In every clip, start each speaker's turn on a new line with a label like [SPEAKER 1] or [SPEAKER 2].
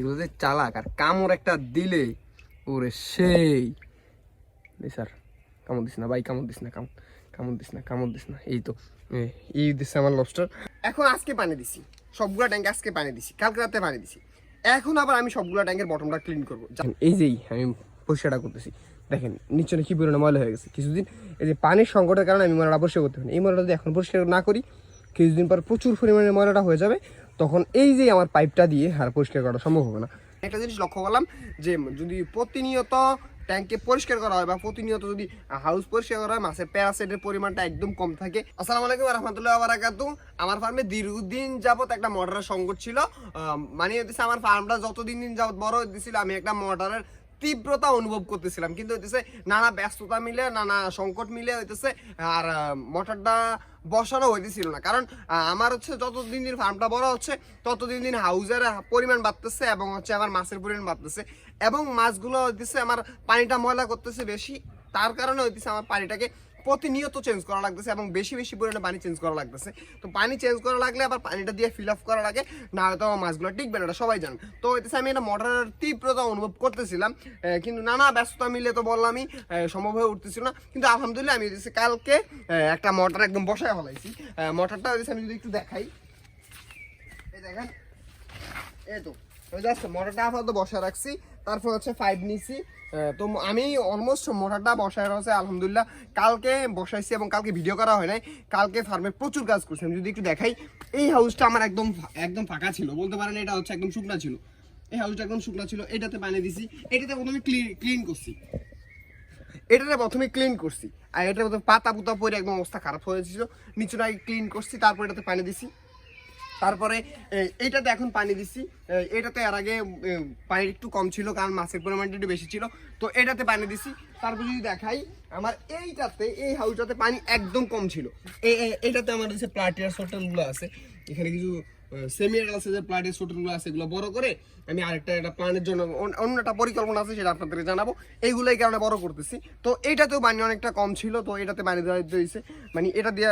[SPEAKER 1] এগুলো যে চালাক আর কামড় একটা দিলে ওরে সেই। স্যার কামড় দিস না ভাই কামড় দিস না কামড় কামড় দিস না কামড় দিস না। এই তো এই, দিচ্ছে আমার লবস্টার এখন আজকে পানি দিছি সবগুলা ট্যাঙ্কে আজকে পানি দিছি কালকে রাতে পানি দিছি। এখন আবার আমি সবগুলা ট্যাঙ্কের বটমটা ক্লিন করব। এই যেই আমি পরিষ্কারটা করতেছি দেখেন নিচে কি পরিমাণে ময়লা হয়ে গেছে। কিছুদিন এই যে পানির সংকটের কারণে আমি ময়লাটা পরিষ্কার করতে পারি এই ময়লাটা যদি এখন পরিষ্কার না করি কিছুদিন পর প্রচুর পরিমাণে ময়লাটা হয়ে যাবে, তখন এই যে আমার পাইপটা দিয়ে আর পরিষ্কার করা সম্ভব হবে না। একটা জিনিস লক্ষ্য করলাম যে যদি প্রতিনিয়ত ট্যাঙ্কে পরিষ্কার করা হয় বা প্রতিনিয়ত যদি হাউস পরিষ্কার করা হয়, মাছের প্যারাসাইটের পরিমাণটা একদম কম থাকে। আসসালামু আলাইকুম রহমতুল্লাহ বারাকাতু। আমার ফার্মে দীর্ঘদিন যাবত একটা মোটরের সংকট ছিল। মানে হচ্ছে আমার ফার্মটা, যতদিন দিন যাবত বড় হইতেছিল, আমি একটা মোটরের তীব্রতা অনুভব করতেছিলাম। কিন্তু হইতেছে নানা ব্যস্ততা মিলে, নানা সংকট মিলে হইতেছে, আর মোটরটা বসানো হইতেছিল না। কারণ আমার হচ্ছে যত দিন ফার্মটা বড় হচ্ছে তত দিন দিন হাউজের পরিমাণ বাড়তেছে এবং হচ্ছে আমার মাছের পরিমাণ বাড়তেছে এবং মাছগুলো হইতেছে আমার পানিটা ময়লা করতেছে বেশি। তার কারণে হইতেছে আমার পানিটাকে প্রতিনিয়ত চেঞ্জ করা লাগতেছে এবং বেশি বেশি পরিমাণে পানি চেঞ্জ করা লাগতেছে। তো পানি চেঞ্জ করা লাগলে আবার পানিটা দিয়ে ফিল আপ করা লাগে না হয়তো মাছগুলো টিকবে না সবাই জান। তো হইতেছে আমি এটা মোটরের তীব্রতা অনুভব করতেছিলাম। কিন্তু নানা ব্যস্ততা মিলে তো বললামই সম্ভব হয়ে উঠতেছিল না। কিন্তু আলহামদুলিল্লাহ আমি হইতেছে কালকে একটা মোটর একদম বসায় ফলাইছি। মোটরটা হইতেছে আমি যদি একটু দেখাই। এই দেখেন, এই তো। আপাতত রাখছি, তারপর হচ্ছে তো আমি অলমোস্ট বসায় কালকে বসাইছি এবং কালকে ভিডিও করা হয় নাই। কালকে ফার্মে প্রচুর কাজ করছি। আমি যদি একটু দেখাই, এই আমার একদম একদম ফাঁকা ছিল। বলতে পারেন এটা হচ্ছে একদম শুকনা ছিল। এই হাউসটা একদম শুকনা ছিল। এটাতে পানি দিছি। এটাতে প্রথমে ক্লিন করছি। এটাতে প্রথমে ক্লিন করছি। আর মধ্যে পাতা পুতা পরে একদম অবস্থা খারাপ হয়েছিল। নিচুটা ক্লিন করছি। তারপর এটাতে পানি দিছি। তারপরে এইটাতে এখন পানি দিচ্ছি এটাতে এর আগে পানি একটু কম ছিল, কারণ মাছের পরিমাণটা একটু বেশি ছিল। তো এটাতে পানি দিছি। তারপর যদি দেখাই, আমার এইটাতে, এই হাউসটাতে পানি একদম কম ছিল। এই- আমার হচ্ছে প্লাটিয়ার সোটেলগুলো আছে, এখানে কিছু সেমিয়ার আছে যে প্লাটিয়ার সোটেলগুলো আছে, এগুলো বড় করে আমি আরেকটা একটা প্ল্যানের জন্য অন্য- একটা পরিকল্পনা আছে, সেটা আপনাদেরকে জানাব। এইগুলো এই কারণে বড় করতেছি। তো এইটাতেও পানি অনেকটা কম ছিল, তো এটাতে পানি দেওয়া দিয়েছে। মানে এটা দিয়ে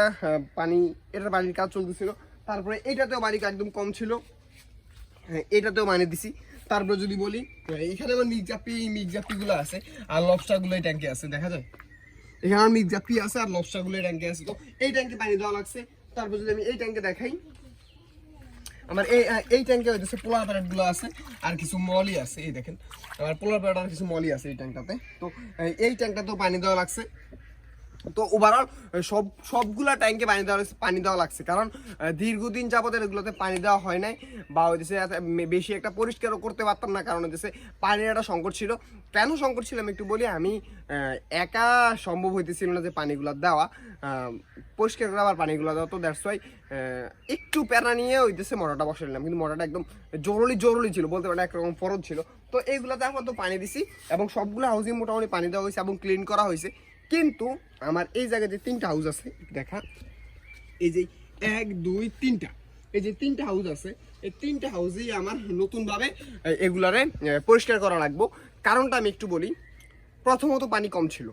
[SPEAKER 1] পানি, এটার পানির কাজ চলতেছিল। তারপরে এটাতেও বাড়ি একদম কম ছিল। হ্যাঁ এটাতেও মানে দিছি। তারপরে যদি বলি হ্যাঁ, এখানে আমার মিগজাপি গুলো আছে আর লবস্টারগুলো এই ট্যাঙ্কে আছে দেখা যায়? এখানে আমার মিগজাপি আছে আর লবস্টারগুলো এই ট্যাঙ্কে আছে। তো এই ট্যাঙ্কে পানি দেওয়া লাগছে। তারপর যদি আমি এই ট্যাঙ্কে দেখাই আমার এই এই ট্যাঙ্কে হইতেছে পোলার প্যারেটগুলো আছে আর কিছু মলি আছে এই দেখেন। আমার পোলার প্যারেট আর কিছু মলি আছে এই ট্যাঙ্কটাতে। তো এই ট্যাঙ্কটাতেও পানি দেওয়া লাগছে। তো ওভারঅল সব, সবগুলা ট্যাঙ্কে পানি দেওয়া পানি দেওয়া লাগছে। কারণ দীর্ঘদিন যাবত এগুলোতে পানি দেওয়া হয় নাই, বা এত মে- বেশি একটা পরিষ্কারও করতে পারতাম না, কারণ হইতেছে পানির একটা সংকট ছিল। কেন সংকট ছিল আমি একটু বলি, আমি একা সম্ভব হইতেছিল না যে পানিগুলো দেওয়া। পরিষ্কার করে আবার পানিগুলো দেওয়া, তো দ্যাটস ওয়াই একটু প্যারা নিয়ে হইতেছে মোটরটা বসে নিলাম। কিন্তু মোটরটা একদম জরুরি জরুরি ছিল, বলতে পারেন একরকম ফরজ ছিল। তো এইগুলোতে এখন তো পানি দিছি, এবং সবগুলো হাউসে মোটামুটি পানি দেওয়া হয়েছে, এবং ক্লিন করা হয়েছে। কিন্তু আমার এই জায়গায় যে তিনটা হাউস আছে, দেখা, এই যে এক, দুই, তিনটা। এই যে তিনটা হাউস আছে, এই তিনটা হাউসেই আমার নতুনভাবে এগুলারে পরিষ্কার করা লাগবো। কারণটা আমি একটু বলি, প্রথমত পানি কম ছিল।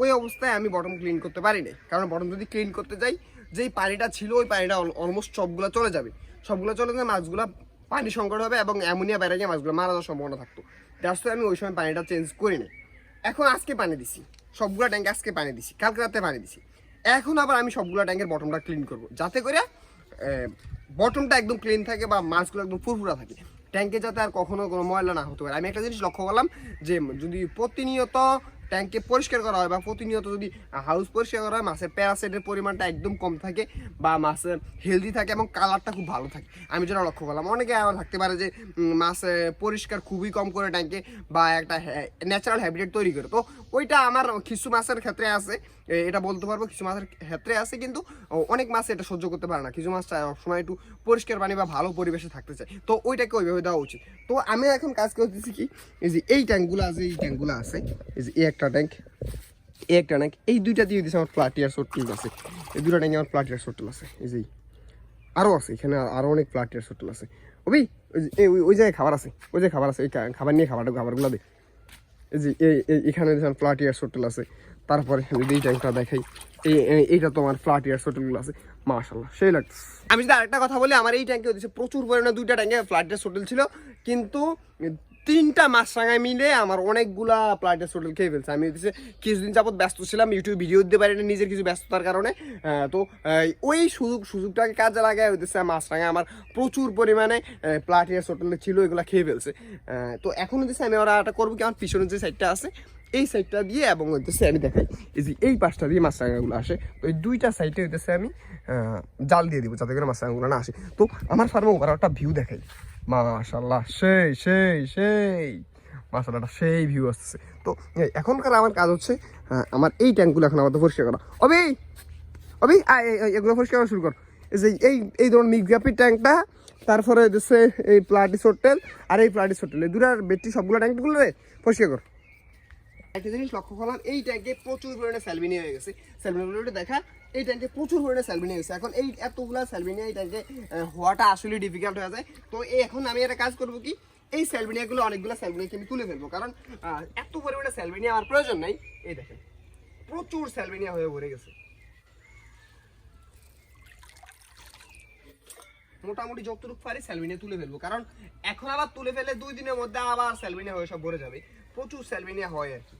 [SPEAKER 1] ওই অবস্থায় আমি বটম ক্লিন করতে পারি নাই। কারণ বটম যদি ক্লিন করতে যাই, যেই পানিটা ছিল, ওই পানিটা অলমোস্ট সবগুলো চলে যাবে। সবগুলো চলে গেলে মাছগুলো পানি সংকট হবে এবং অ্যামোনিয়া বেড়ে গিয়ে মাছগুলো মারা যাওয়ার সম্ভাবনা থাকতো। দ্যাটস আমি ওই সময় পানিটা চেঞ্জ করি নাই। এখন আজকে পানি দিছি। সবগুলো ট্যাঙ্কে আজকে পানি দিছি, কালকে রাতে পানি দিছি। এখন আবার আমি সবগুলো ট্যাঙ্কের বটমটা ক্লিন করব, যাতে করে বটমটা একদম ক্লিন থাকে বা মাছগুলো একদম ফুরফুরা থাকে। ট্যাঙ্কে যাতে আর কখনো কোনো ময়লা না হতে পারে। আমি একটা জিনিস লক্ষ্য করলাম যে, যদি প্রতিনিয়ত ট্যাঙ্কে পরিষ্কার করা হয় বা প্রতিনিয়ত যদি হাউস পরিষ্কার করা হয়, মাছের প্যারাসাইটের পরিমাণটা একদম কম থাকে বা মাছের হেলদি থাকে এবং কালারটা খুব ভালো থাকে। আমি যেটা লক্ষ্য করলাম, অনেকে আমার থাকতে পারে যে মাছ পরিষ্কার খুবই কম করে ট্যাঙ্কে বা একটা ন্যাচারাল হ্যাবিটেট তৈরি করে। তো ওইটা আমার কিছু মাছের ক্ষেত্রে আছে এটা বলতে পারব, কিছু মাছের ক্ষেত্রে আছে কিন্তু অনেক মাছ এটা সহ্য করতে পারে না। কিছু মাছ সবসময় একটু পরিষ্কার পানি বা ভালো পরিবেশে থাকতে চায়। তো ওইটাকে ওইভাবে দেওয়া উচিত। তো আমি এখন কাজ করতেছি কি, এই যে এই ট্যাঙ্কগুলো আছে, এই ট্যাঙ্কগুলো আছে, এই যে এই একটা ট্যাঙ্ক এই একটা ট্যাঙ্ক এই দুইটা দিয়ে দিয়েছে আমার প্লাটিয়ার সোট্টুল আছে। এই দুটো ট্যাঙ্কে আমার প্লাটিয়ার সোট্টুল আছে, এই যে। আরও আছে, এখানে আরও অনেক প্লাটিয়ার সোট্টুল আছে। ওই ওই এই- ওই- ওই জায়গায় খাবার আছে, ওই জায়গায় খাবার আছে, এই খাবার নিয়ে খাবারটা খাবারগুলো দে। এই যে এখানে দেখেন ফ্লাট ইয়ার হোটেল আছে, তারপরে যদি এই ট্যাঙ্কটা দেখাই, এই, এই- এইটা তোমার ফ্লাট ইয়ার হোটেলগুলো আছে মাশাল্লাহ সেই লাগতেছে। আমি যদি আরেকটা কথা বলি, আমার এই ট্যাঙ্কে হচ্ছে প্রচুর পরিমাণে দুইটা ট্যাঙ্কে ফ্লাইটের হোটেল ছিল, কিন্তু তিনটা মাস রাঙায় মিলে আমার অনেকগুলা প্লাটের হোটেল খেয়ে ফেলছে। আমি হচ্ছে কিছুদিন যাবত ব্যস্ত ছিলাম ইউটিউব ভিডিও দিতে পারি না নিজের কিছু ব্যস্ততার কারণে। তো ওই সুযোগ, সুযোগটাকে কাজে লাগায় হইতেছে মাছ রাঙায় আমার প্রচুর পরিমাণে প্লাটিয়াস হোটেলে ছিল, এগুলো খেয়ে ফেলছে। তো এখন হচ্ছে আমি ওরা একটা করব কি? আমার পিছনের যে সাইডটা আছে, এই সাইডটা দিয়ে এবং হইতেছে আমি দেখাই। এই যে এই পাশটা দিয়ে মাছ রাঙাগুলো আসে। তো এই দুইটা সাইডে হইতেছে আমি জাল দিয়ে দিব যাতে করে মাছ রাঙাগুলো না আসে। তো আমার ফার্মে ওরা একটা ভিউ দেখাই। মাশাল্লাহ সেই সেই সেই। মাশাল্লাহটা সেই ভিউ আসছে তো এখনকার আমার কাজ হচ্ছে আমার এই ট্যাঙ্কগুলো এখন আমাদের পরিষ্কার করা। অবি অবি এগুলো পরিষ্কার করা শুরু কর। যে, এই এই ধরুন মিক্সাপির ট্যাঙ্কটা তারপরে হচ্ছে এই প্লাটিস হোটেল আর এই প্লাটিস হোটেল এই দুটার বেটি সবগুলো ট্যাঙ্কগুলো রে পরিষ্কার কর। একটা জিনিস লক্ষ্য করলাম, এই ট্যাঙ্কে প্রচুর পরিমাণে স্যালবিনি হয়ে গেছে। স্যালবিনিগুলো দেখা, এই ট্যাঙ্কে প্রচুর পরিমাণে স্যালবিনি হয়েছে। এখন এই এতগুলা স্যালবিনি এই ট্যাঙ্কে হওয়াটা আসলে ডিফিকাল্ট হয়ে যায়। তো এখন আমি একটা কাজ করব কি, এই স্যালবিনিয়াগুলো অনেকগুলো স্যালবিনিয়াকে আমি তুলে ফেলব। কারণ এত পরিমাণে স্যালবিনিয়া আমার প্রয়োজন নাই। এই দেখেন, প্রচুর স্যালবিনিয়া হয়ে ভরে গেছে। মোটামুটি যতটুকু পারি স্যালভিনিয়া তুলে ফেলব। কারণ, এখন আবার তুলে ফেলে দুই দিনের মধ্যে আবার স্যালভিনিয়া হয়ে সব ভরে যাবে। প্রচুর স্যালভিনিয়া হয় আর কি।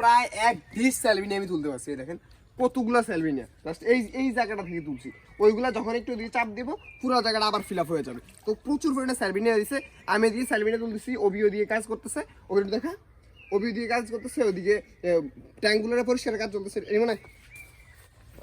[SPEAKER 1] প্রায় এক ডিশ স্যালভিনিয়া আমি তুলতে পারছি দেখেন, কতগুলা স্যালভিনিয়া জাস্ট এই এই জায়গাটা থেকে তুলছি। ওইগুলা যখন একটু দিয়ে চাপ দেবো, পুরো জায়গাটা আবার ফিল আপ হয়ে যাবে। তো প্রচুর পরিমাণে স্যালভিনিয়া দিছে। আমি দিয়ে স্যালভিনিয়া তুলতেছি, ওবিও দিয়ে কাজ করতেছে। ওগুলো দেখা। ওবিও দিয়ে কাজ করতেছে, ওদিকে ট্যাঙ্কগুলোর পরিষ্কার কাজ চলতেছে। এই মানে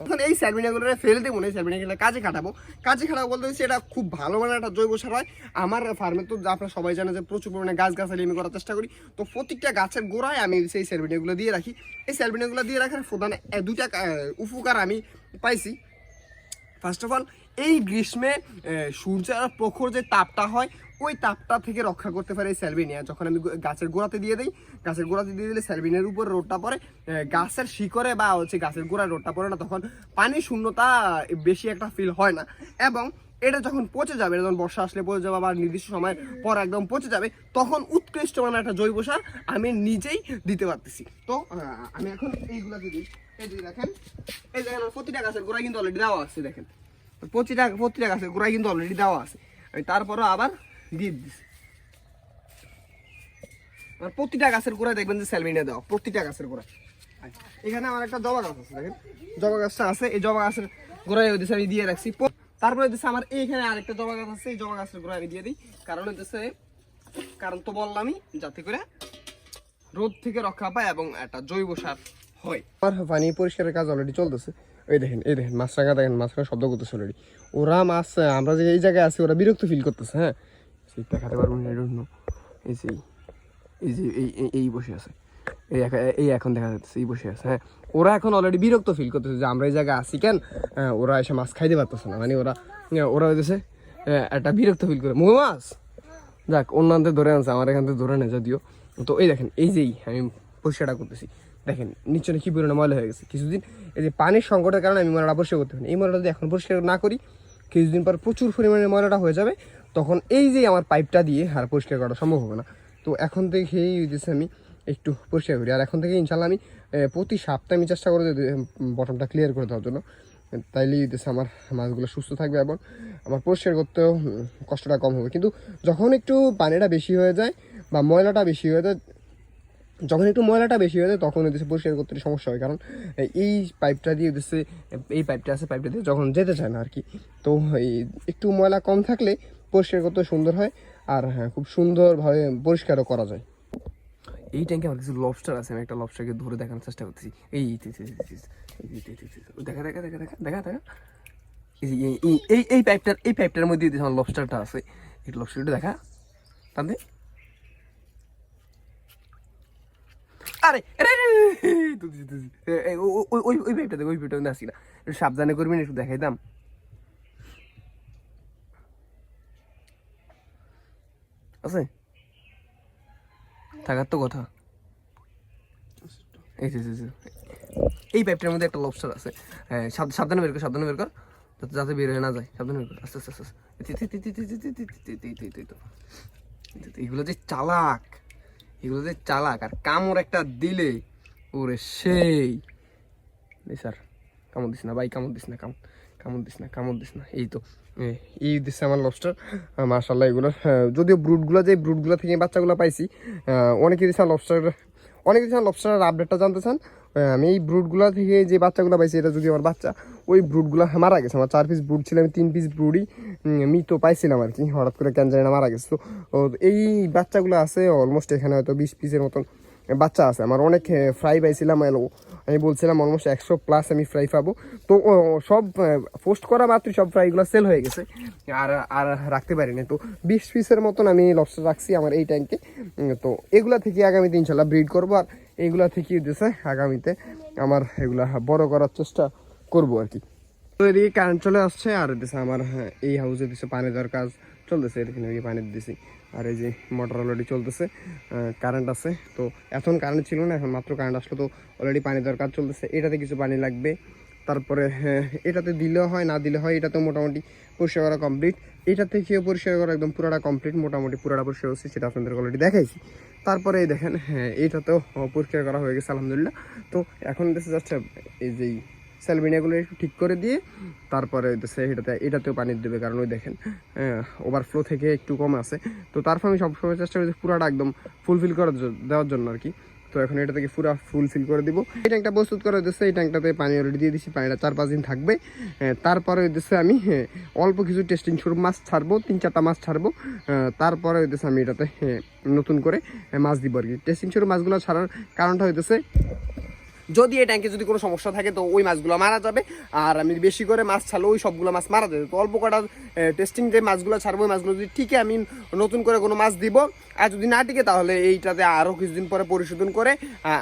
[SPEAKER 1] এখন এই স্যালমিনাগুলো ফেলে দেবো না, এই স্যালমিনাগুলো কাজে খাটাবো। কাজে খাটাবো বলতে এটা খুব ভালো মানে একটা জৈব সার হয়। আমার ফার্মে তো আপনারা সবাই জানে যে প্রচুর পরিমাণে গাছ গাছালি আমি করার চেষ্টা করি। তো প্রত্যেকটা গাছের গোড়ায় আমি সেই স্যালমিনাগুলো দিয়ে রাখি। এই স্যালমিনাগুলো দিয়ে রাখার প্রধান দুইটা উপকার আমি পাইছি। ফার্স্ট অফ অল এই গ্রীষ্মে সূর্যের প্রখর যে তাপটা হয় ওই তাপটা থেকে রক্ষা করতে পারে এই স্যালবিনিয়া যখন আমি গাছের গোড়াতে দিয়ে দিই গাছের গোড়াতে দিয়ে দিলে স্যালবিনের উপর পড়ে আহ, গাছের শিকড়ে বা হচ্ছে গাছের গোড়ায় রোডটা পড়ে না তখন পানি শূন্যতা বেশি একটা ফিল হয় না। এবং এটা যখন পচে যাবে যখন বর্ষা আসলে পচে যাবে বা নির্দিষ্ট সময় পর একদম পচে যাবে তখন উৎকৃষ্ট মানে একটা জৈব সার আমি নিজেই দিতে পারতেছি। তো আমি এখন এইগুলাতে দিই। দেখেন এই প্রতিটা গাছের গোড়ায় কিন্তু অলরেডি দেওয়া আছে দেখেন। প্রতিটা প্রতিটা গাছের গোড়ায় কিন্তু অলরেডি দেওয়া আছে। তারপরও আবার প্রতিটা গাছের গোড়ায় দেখবেন যে স্যালমিনিয়া দেওয়া, প্রতিটা গাছের গোড়ায়। এখানে আমার একটা জবা গাছ আছে, দেখেন। জবা গাছটা আছে, এই জবা গাছের গোড়ায় আমি দিয়ে রাখছি। তারপরে আমার এইখানে আরেকটা জবা গাছ আছে, এই জবা গাছের গোড়ায় আমি দিয়ে দিই। কারণ হইতেছে, কারণ তো বললামই, যাতে করে রোদ থেকে রক্ষা পায় এবং একটা জৈব সার হয়। পানি পরিষ্কারের কাজ অলরেডি চলতেছে। এই দেখেন এই দেখেন মাছ রাখা দেখেন মাছরা শব্দ করতেছে অলরেডি ওরা মাছ, আমরা যে এই জায়গায় আছি, ওরা বিরক্ত ফিল করতেছে হ্যাঁ? সেই দেখাতে পারব না এটা এই যে এই যে, এই, এই- বসে আছে। এই এই এখন দেখা যাচ্ছে, এই বসে আছে হ্যাঁ। ওরা এখন অলরেডি বিরক্ত ফিল করতেছে যে আমরা এই জায়গায় আছি, কেন? ওরা এসে মাছ খাইতে পারতেছে না। মানে ওরা ওরা হইতেছে একটা বিরক্ত ফিল করে। মৌ মাছ! যাক অন্যান্য ধরে আনছে, আমার এখান থেকে ধরে নেই যদিও। তো এই দেখেন, এই যেই আমি পরিষ্কারটা করতেছি, দেখেন নিচে কি পরিমাণে ময়লা হয়ে গেছে। কিছুদিন এই যে পানির সংকটের কারণে আমি ময়লাটা পরিষ্কার করতে পারি এই ময়লাটা যদি এখন পরিষ্কার না করি, কিছুদিন পর প্রচুর পরিমাণে ময়লাটা হয়ে যাবে। তখন এই যে আমার পাইপটা দিয়ে আর পরিষ্কার করা সম্ভব হবে না। তো এখন থেকেই হইতেছে আমি একটু পরিষ্কার করি। আর এখন থেকে ইনশাল্লাহ আমি প্রতি সপ্তাহে আমি চেষ্টা করে বটমটা ক্লিয়ার করে দেওয়ার জন্য। তাইলেই হইতেছে আমার মাছগুলো সুস্থ থাকবে এবং আমার পরিষ্কার করতেও কষ্টটা কম হবে। কিন্তু যখন একটু পানিটা বেশি হয়ে যায় বা ময়লাটা বেশি হয়ে যায়, যখন একটু ময়লাটা বেশি হয়ে যায়, তখন হচ্ছে পরিষ্কার করতে সমস্যা হয়। কারণ এই পাইপটা দিয়ে হচ্ছে এই পাইপটা আছে, পাইপটা দিয়ে যখন যেতে চায় না আর কি। তো এই, একটু ময়লা কম থাকলে পরিষ্কার করতে সুন্দর হয় আর হ্যাঁ খুব সুন্দরভাবে পরিষ্কারও করা যায় এই ট্যাঙ্কে আমার কিছু লবস্টার আছে আমি একটা লবস্টারকে ধরে দেখানোর চেষ্টা করছি এই দেখা দেখা দেখা দেখা দেখা এই এই পাইপটার এই পাইপটার মধ্যে আমার লবস্টারটা আছে এই লবস্টারটা দেখা তাহলে আরে ওই ওই পাইপটা দেখ ওই পাইপটা আসি না সাবধানে করবি না একটু দেখাই দাম আছে থাকার তো কথা এই এই পাইপটার মধ্যে একটা লবস্টার আছে হ্যাঁ সাবধানে বের কর সাবধানে বের কর যাতে যাতে বের হয়ে না যায় সাবধানে বের কর আস্তে আস্তে আস্তে এগুলো যে চালাক এগুলো যে চালাক আর কামড় একটা দিলে ওরে সেই স্যার কামড় দিস না, ভাই, কামড় দিস না কামড় কামড় দিস না, কামড় দিস না। এই তো এই দিচ্ছে আমার লবস্টার মার্শাল্লাহ এগুলো। যদিও ব্রুটগুলো যে ব্রুটগুলো থেকে বাচ্চাগুলো পাইছি অনেকে দিচ্ছে লবস্টার অনেকে দিচ্ছে লবস্টারের আপডেটটা জানতে চান। আমি এই ব্রুটগুলো থেকে যে বাচ্চাগুলো পাইছি, এটা যদি আমার বাচ্চা, ওই ব্রুটগুলো মারা গেছে। আমার চার পিস ব্রুট ছিল, আমি তিন পিস ব্রুডই মৃত পাইছিলাম আর কি, হঠাৎ করে না মারা গেছে। তো এই বাচ্চাগুলো আছে অলমোস্ট এখানে হয়তো বিশ পিসের মতন। বাচ্চা আছে আমার অনেক ফ্রাই পাইছিলাম আমি বলছিলাম অলমোস্ট একশো প্লাস আমি ফ্রাই পাবো। তো সব পোস্ট করা মাত্রই সব ফ্রাইগুলো সেল হয়ে গেছে। আর আর রাখতে পারিনি। তো বিশ পিসের মতন আমি লবস্টার রাখছি আমার এই ট্যাঙ্কে তো এগুলা থেকে আগামীতে ইনশাল্লাহ ব্রিড করব। আর এইগুলা থেকে দিয়েছে আগামীতে আমার এগুলা বড় করার চেষ্টা করব আর কি। তো এদিকে কারেন্ট চলে আসছে আর দিছে আমার হ্যাঁ, এই হাউসে দিছে পানি দেওয়ার কাজ চলতেছে এখানে গিয়ে পানি দিছি আর এই যে মোটর অলরেডি চলতেছে কারেন্ট আছে। তো এখন কারেন্ট ছিল না এখন মাত্র কারেন্ট আসলো তো অলরেডি পানি দেওয়ার কাজ চলতেছে। এটাতে কিছু পানি লাগবে। তারপরে হ্যাঁ, এটাতে দিলেও হয় না দিলে হয় এটাতে মোটামুটি পরিষ্কার করা কমপ্লিট এটা থেকেও পরিষ্কার করা একদম পুরোটা কমপ্লিট মোটামুটি পুরোটা পরিষ্কার হচ্ছে সেটা আপনাদের অলরেডি দেখাইছি। তারপরে দেখেন হ্যাঁ এটাতেও পরিষ্কার করা হয়ে গেছে আলহামদুলিল্লাহ। তো এখন দেশে যাচ্ছে এই যেই স্যালবিনিয়াগুলো একটু ঠিক করে দিয়ে তারপরে হইতেছে এটাতে এটাতেও পানি দেবে কারণ ওই দেখেন ওভারফ্লো থেকে একটু কম আছে। তো তারপর আমি সবসময় চেষ্টা করি পুরাটা একদম ফুলফিল করার দেওয়ার জন্য আর কি। তো এখন এটা থেকে পুরো ফুলফিল করে দিব। এই ট্যাঙ্কটা প্রস্তুত করে দিচ্ছে এই ট্যাঙ্কটাতে পানি অলরেডি দিয়ে দিচ্ছি পানিটা চার পাঁচ দিন থাকবে। তারপরে হইতেছে আমি হ্যাঁ, অল্প কিছু টেস্টিং শুরু মাছ ছাড়বো তিন চারটা মাছ ছাড়বো। তারপরে হইতেছে আমি এটাতে হ্যাঁ, নতুন করে মাছ দিব আর কি। টেস্টিং শুরু মাছগুলো ছাড়ার কারণটা হইতেছে যদি এই ট্যাঙ্কে যদি কোনো সমস্যা থাকে, তো ওই মাছগুলো মারা যাবে। আর আমি বেশি করে মাছ ছাড়লে ওই সবগুলো মাছ মারা যাবে। তো অল্প কটা টেস্টিং যে মাছগুলো ছাড়বো, ওই মাছগুলো যদি ঠিকই আমি নতুন করে কোনো মাছ দিব, আর যদি না টিকে, তাহলে এইটাতে আরও কিছুদিন পরে পরিশোধন করে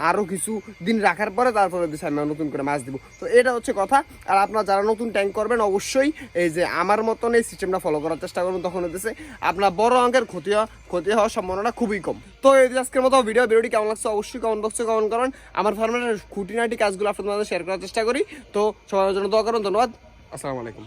[SPEAKER 1] আরও কিছু দিন রাখার পরে তারপরে দিচ্ছে আমি নতুন করে মাছ দিব। তো এটা হচ্ছে কথা। আর আপনারা যারা নতুন ট্যাঙ্ক করবেন, অবশ্যই এই যে আমার মতন এই সিস্টেমটা ফলো করার চেষ্টা করবেন তখন হতেছে আপনার বড় অঙ্কের ক্ষতি ক্ষতি হওয়ার সম্ভাবনা খুবই কম। তো এই আজকের মতো ভিডিও ভিডিওটি কেমন লাগছে অবশ্যই কমেন্ট বক্সে কমেন্ট করুন। আমার ফার্মের খুঁটিনাটি কাজগুলো আপনাদের শেয়ার করার চেষ্টা করি। তো সবার জন্য দোয়া করুন ধন্যবাদ। আসসালামু আলাইকুম।